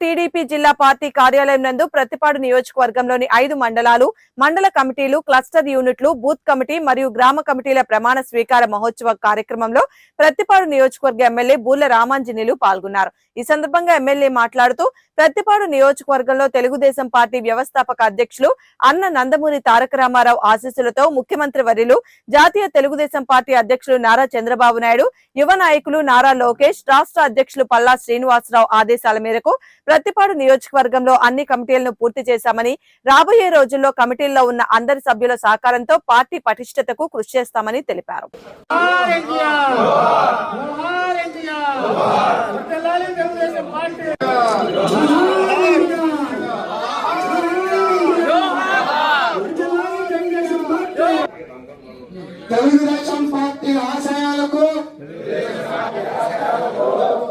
TDP జిల్లా party కార్యాలయం నందు ప్రతిపాడు నియోజకవర్గంలోని ఐదు మండలాలు మండల కమిటీలు క్లస్టర్ యూనిట్లు బూత్ కమిటీ మరియు గ్రామ కమిటీల ప్రమాణ స్వీకార మహోత్సవ కార్యక్రమంలో ప్రతిపాడు నియోజకవర్గ ఎమ్మెల్యే బూర్ల రామాంజనేయులు పాల్గొన్నారు. ఈ సందర్భంగా ఎమ్మెల్యే మాట్లాడుతూ ప్రతిపాడు నియోజకవర్గంలో తెలుగుదేశం పార్టీ వ్యవస్థాపక అధ్యక్షులు అన్న నందమూరి తారక రామారావు ఆశీస్సులతో ముఖ్యమంత్రి వర్యులు జాతీయ తెలుగుదేశం పార్టీ అధ్యక్షులు నారా చంద్రబాబు నాయుడు యువ నాయకులు నారా లోకేష్ రాష్ట్ర అధ్యక్షులు పల్లా శ్రీనివాసరావు ఆదేశాల మేరకు ప్రతిపాడు నియోజకవర్గంలో అన్ని కమిటీలను పూర్తి చేశామని రాబోయే రోజుల్లో కమిటీల్లో ఉన్న అందరి సభ్యుల సహకారంతో పార్టీ పటిష్టతకు కృషి చేస్తామని తెలిపారు. తెలుగుదేశం పార్టీ ఆశయాలకు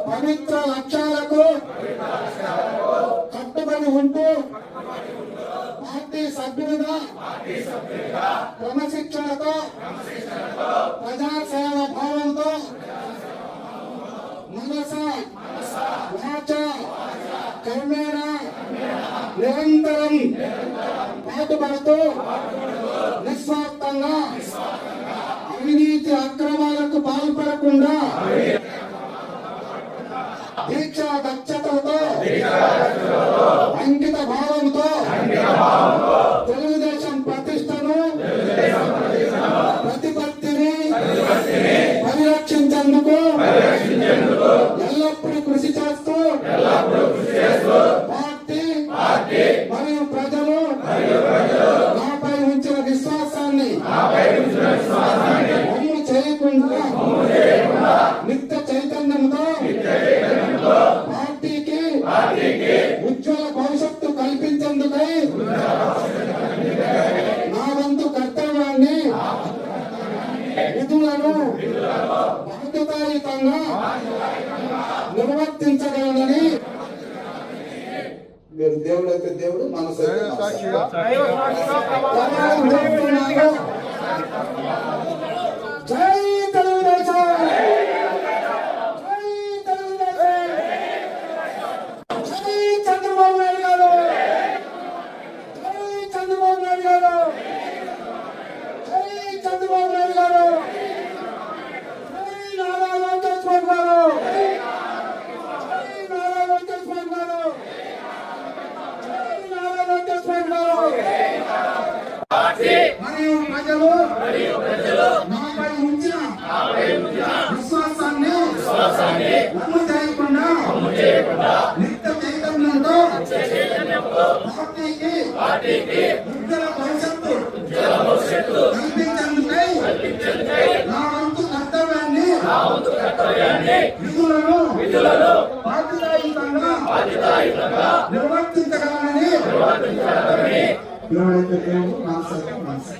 పవిత్ర లక్ష్యాలకు క్రమశిక్షణతో ప్రజా సేవ భావంతో మనస వాచ కర్మేణ నిరంతరం పాటుపడుతూ నిస్వార్థంగా అవినీతి అక్రమాలకు పాల్పడకుండా ఎల్లప్పుడూ కృషి చేస్తూ పార్టీ మరియు ప్రజలు నాపై ఉంచిన విశ్వాసాన్ని అమలు చేయకుండా నిత్య చైతన్యంతో పార్టీకి ఉజ్వల భవిష్యత్తు కల్పించేందుకై నా వంతు కర్తవ్యాన్ని విధులను బాధ్యతాయుతంగా నిర్వర్తించగలనని మీరు దేవుడు అయితే దేవుడు మనసు అయితే మనసు. ప్రమాణం చేస్తున్నాను. జై తెలుగుదేశం జై తెలుగుదేశం జై చంద్రబాబు నాయుడు గారు జై చంద్రబాబు నాయుడు గారు జై చంద్రబాబు నాయుడు గారు జై నారా లోకేష్ బాబు గారు జై నారా లోకేష్ బాబు గారు జై నారా లోకేష్ బాబు గారు మరియు ప్రజలు నాపై ఉంచిన విశ్వాసాన్ని వమ్ము చేయకుండా నిత్య చైతన్యంతో పార్టీకి ఉజ్వల భవిష్యత్తు కల్పించేందుకై నా వంతు కర్తవ్యాన్ని విధులను బాధ్యతాయుతంగా నిర్వర్తించగలనని ఎవరైతే దేవుడు మనసు అయితే మనసు.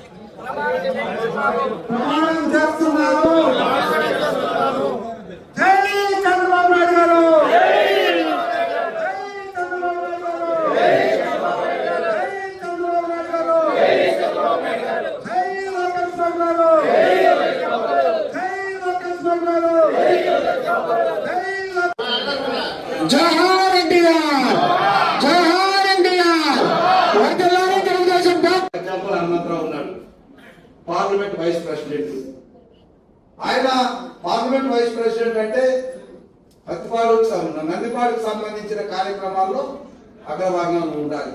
ప్రమాణం చేస్తున్నారు జై చంద్రబాబు నాయుడు గారు జై చంద్రబాబు నాయుడు గారు జై చంద్రబాబు నాయుడు గారు జై లోకేష్ బాబు గారు జై లోకేష్ బాబు గారు NTR NTR Telugu Desam example Hanumantha Rao ఉన్నాడు పార్లమెంట్ వైస్ ప్రెసిడెంట్. ఆయన పార్లమెంట్ వైస్ ప్రెసిడెంట్ అంటే పత్తిపాడు నందిపాడుకు సంబంధించిన కార్యక్రమాల్లో అగ్రభాగంలో ఉండాలి.